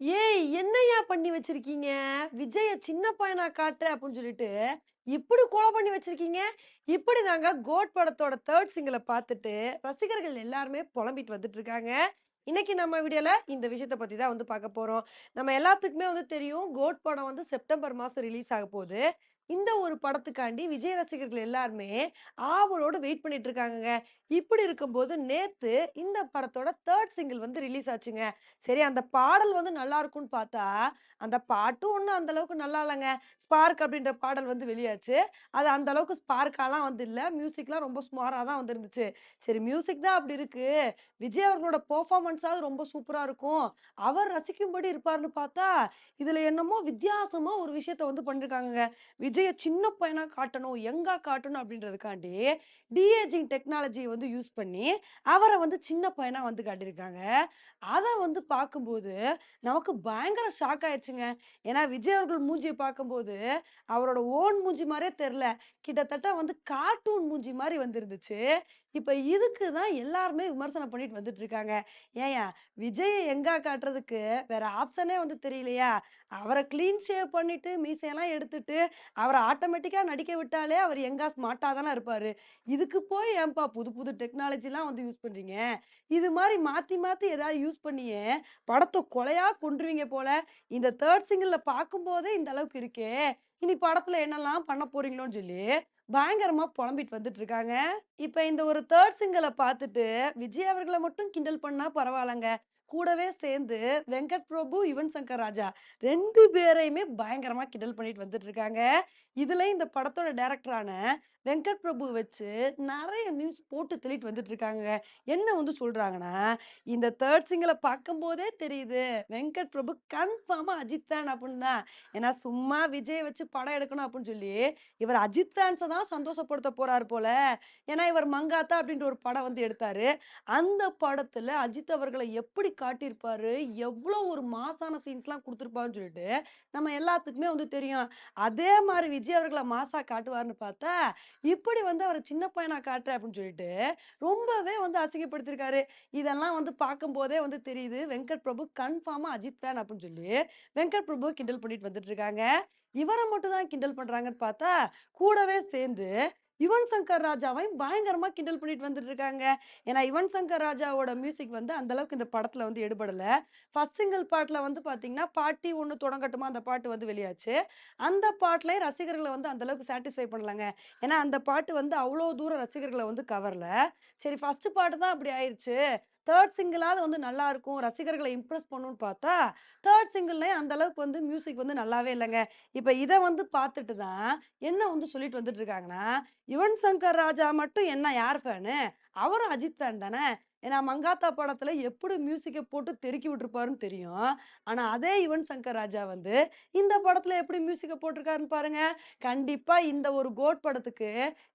ஏய் என்னய்யா பண்ணி வச்சிருக்கீங்க? விஜய சின்ன பையனா காட்டுறேன் அப்படின்னு சொல்லிட்டு, இப்படி கொலை பண்ணி வச்சிருக்கீங்க. இப்படி தாங்க கோட் படத்தோட தேர்ட் சிங்கிளை பார்த்துட்டு, ரசிகர்கள் எல்லாருமே புலம்பிட்டு வந்துட்டு இருக்காங்க. இன்னைக்கு நம்ம வீடியோல இந்த விஷயத்த பத்தி தான் வந்து பார்க்க போறோம். நம்ம எல்லாத்துக்குமே வந்து தெரியும், கோட் படம் வந்து செப்டம்பர் மாசம் ரிலீஸ் ஆக போகுது. இந்த ஒரு படத்துக்காண்டி விஜய் ரசிகர்கள் எல்லாருமே ஆவலோடு வெயிட் பண்ணிட்டு இருக்காங்கங்க. இப்படி இருக்கும்போது நேத்து இந்த படத்தோட தேர்ட் சிங்கிள் வந்து ரிலீஸ் ஆச்சுங்க. சரி அந்த பாடல் வந்து நல்லா இருக்கும்னு பார்த்தா, அந்த பாட்டும் ஒன்றும் அந்த அளவுக்கு நல்லா இல்லைங்க ஸ்பார்க் அப்படின்ற பாடல் வந்து வெளியாச்சு. அது அந்த அளவுக்கு ஸ்பார்க்காலாம் வந்து இல்லை மியூசிக்லாம் ரொம்ப ஸ்மாராக தான் வந்துருந்துச்சு சரி மியூசிக் தான் அப்படி இருக்கு. விஜய் அவர்களோட பெர்ஃபார்மன்ஸாவது ரொம்ப சூப்பராக இருக்கும். அவர் ரசிக்கும்படி இருப்பார்ன்னு பார்த்தா, இதுல என்னமோ வித்தியாசமா ஒரு விஷயத்த வந்து பண்ணிருக்காங்க விஜய் சின்ன பையனா காட்டணும், யங்கா காட்டணும் அப்படின்றதுக்காண்டி, டிஏஜிங் டெக்னாலஜியை வந்து யூஸ் பண்ணி, அவரை வந்து சின்ன பையனா வந்து காட்டியிருக்காங்க. அதை வந்து பார்க்கும்போது, நமக்கு பயங்கர ஷாக் ஆயிடுச்சுங்க ஏன்னா விஜய் அவர்கள் மூஞ்சியை பார்க்கும்போது, அவரோட ஓன் மூஞ்சி மாதிரியே தெரில கிட்டத்தட்ட வந்து கார்ட்டூன் மூஞ்சி மாதிரி வந்திருந்துச்சு. இப்போ இதுக்கு தான் எல்லாருமே விமர்சனம் பண்ணிட்டு வந்துட்டு இருக்காங்க. ஏயா விஜயை எங்கா காட்டுறதுக்கு வேற ஆப்ஷனே வந்து தெரியலையா? அவரை கிளீன் ஷேவ் பண்ணிட்டு, மீசையெல்லாம் எடுத்துட்டு, அவரை ஆட்டோமேட்டிக்காக நடிக்க விட்டாலே அவர் எங்கா ஸ்மார்ட்டாக தானே இருப்பார் இதுக்கு போய் ஏன்பா புது புது டெக்னாலஜிலாம் வந்து யூஸ் பண்ணுறீங்க இது மாதிரி மாற்றி மாற்றி ஏதாவது யூஸ் பண்ணியே, படத்தை கொலையாக கொண்டுருவீங்க போல. இந்த தேர்ட் சிங்கிளில் பார்க்கும்போதே இந்த அளவுக்கு இருக்கே, இனி படத்துல என்னெல்லாம் பண்ண போறீங்களோன்னு சொல்லி, பயங்கரமா புலம்பிட்டு வந்துட்டு இருக்காங்க. இப்ப இந்த ஒரு தேர்ட் சிங்கிளை பார்த்துட்டு, விஜய் அவர்களை மட்டும் கிண்டல் பண்ணா பரவாயில்லங்க கூடவே சேர்ந்து வெங்கட் பிரபு, யுவன் சங்கர் ராஜா ரெண்டு பேரையுமே பயங்கரமா கிண்டல் பண்ணிட்டு வந்துட்டு இருக்காங்க. இதுல இந்த படத்தோட டைரக்டரான வெங்கட் பிரபு வச்சு நிறைய மீம்ஸ் போட்டு தெளிட்டு வந்துட்டு இருக்காங்க என்ன வந்து சொல்றாங்கன்னா, இந்த தேர்ட்ஸிங்கில் பார்க்கும் போதே தெரியுது, வெங்கட் பிரபு கன்ஃபார்மா அஜித் தான் அப்படின்னு தான். ஏன்னா சும்மா விஜய் வச்சு படம் எடுக்கணும் அப்படின்னு சொல்லி, இவர் அஜித் ஃபேன்ஸை தான் சந்தோஷப்படுத்த போறாரு போல. ஏன்னா இவர் மங்காத்தா அப்படின்ற ஒரு படம் வந்து எடுத்தாரு. அந்த படத்துல அஜித் அவர்களை எப்படி காட்டியிருப்பாரு, எவ்வளோ ஒரு மாசான சீன்ஸ்லாம் கொடுத்துருப்பாருன்னு சொல்லிட்டு, நம்ம எல்லாத்துக்குமே வந்து தெரியும். அதே மாதிரி விஜய் அவர்களை மாசா காட்டுவார்னு பார்த்தா, இப்படி வந்து அவரை சின்ன பையனா காட்டுறேன் அப்படின்னு சொல்லிட்டு, ரொம்பவே வந்து அசிங்கப்படுத்தியிருக்காரு. இதெல்லாம் வந்து பார்க்கும்போதே வந்து தெரியுது, வெங்கட் பிரபு கன்ஃபார்மா அஜித் ஃபேன் அப்படின்னு சொல்லி, வெங்கட் பிரபு கிண்டல் பண்ணிட்டு வந்துட்டு இருக்காங்க. இவரை மட்டும் தான் கிண்டல் பண்றாங்கன்னு பார்த்தா, கூடவே சேர்ந்து யுவன் சங்கர் ராஜாவையும் பயங்கரமா கிண்டல் பண்ணிட்டு வந்துட்டு இருக்காங்க. ஏன்னா யுவன் சங்கர் ராஜாவோட மியூசிக் வந்து அந்த அளவுக்கு இந்த படத்துல வந்து எடுபடல. ஃபர்ஸ்ட் சிங்கிள் பாட்டுல வந்து பார்த்தீங்கன்னா, "பாட்டி ஒண்ணு தொடங்கட்டுமா" அந்த பாட்டு வந்து வெளியாச்சு. அந்த பாட்டுலயும் ரசிகர்களை வந்து அந்த அளவுக்கு சாட்டிஸ்ஃபை பண்ணலாங்க ஏன்னா அந்த பாட்டு வந்து அவ்வளோ தூரம் ரசிகர்களை வந்து கவரல. சரி ஃபர்ஸ்ட் பாட்டு தான் அப்படி ஆயிடுச்சு தேர்ட் சிங்கிளாவது வந்து நல்லா இருக்கும். ரசிகர்களை இம்ப்ரெஸ் பண்ணும்னு பார்த்தா, தேர்ட் சிங்கிள்லேயே அந்த அளவுக்கு வந்து மியூசிக் வந்து நல்லாவே இல்லைங்க இப்ப இதை வந்து பார்த்துட்டு தான் என்ன வந்து சொல்லிட்டு வந்துட்டு இருக்காங்கன்னா, யுவன் சங்கர் ராஜா மட்டும் என்ன யார் ஃபேனு? அவரும் அஜித் ஃபேன் தானே. ஏன்னா மங்காத்தா படத்துல எப்படி மியூசிக்கை போட்டு தெருக்கி விட்டுருப்பாருன்னு தெரியும். ஆனா அதே யுவன் சங்கர் ராஜா வந்து இந்த படத்துல எப்படி மியூசிக்கை போட்டிருக்காருன்னு பாருங்க. கண்டிப்பா இந்த ஒரு கோட் படத்துக்கு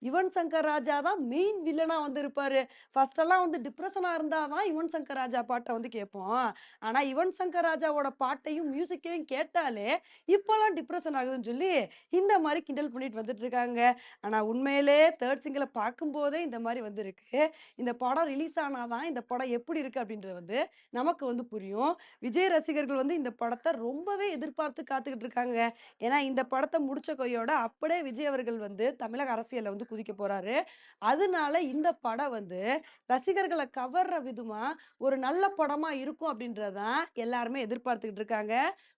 யுவன் சங்கர் ராஜா தான் மெயின் வில்லனா வந்து இருப்பாரு. ஃபர்ஸ்ட்டெல்லாம் வந்து டிப்ரெஷனா இருந்தாதான் யுவன் சங்கர் ராஜா பாட்டை வந்து கேட்போம். ஆனா யுவன் சங்கர் ராஜாவோட பாட்டையும், மியூசிக்கையும் கேட்டாலே இப்போல்லாம் டிப்ரெஷன் ஆகுதுன்னு சொல்லி, இந்த மாதிரி கிண்டல் பண்ணிட்டு வந்துட்டு இருக்காங்க. ஆனா உண்மையிலே 3 பார்க்கும் பார்க்கும்போதே இந்த மாதிரி வந்திருக்கு இந்த படம் ரிலீஸ் ஆனாதான் தான் இந்த படம் எப்படி இருக்கு அப்படின்றது வந்து நமக்கு வந்து புரியும். விஜய் ரசிகர்கள் வந்து இந்த படத்தை ரொம்பவே எதிர்பார்த்து காத்துக்கிட்டு இருக்காங்க. ஏன்னா இந்த படத்தை முடிச்ச கையோட அப்படியே விஜய் அவர்கள் வந்து தமிழக அரசியலில் வந்து குதிக்க போறாரு. அதனால இந்த படம் வந்து ரசிகர்களை கவர்ற விதமா ஒரு நல்ல படமா இருக்கும் அப்படின்றதான் எல்லாருமே எதிர்பார்த்துக்கிட்டு இருக்காங்க.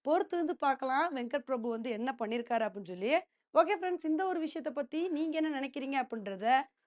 பொறுத்து இருந்து பார்க்கலாம். வெங்கட் பிரபு வந்து என்ன பண்ணியிருக்காரு அப்படின்னு சொல்லி. ஓகே ஃப்ரெண்ட்ஸ் இந்த ஒரு விஷயத்த பத்தி நீங்க என்ன நினைக்கிறீங்க அப்படின்றத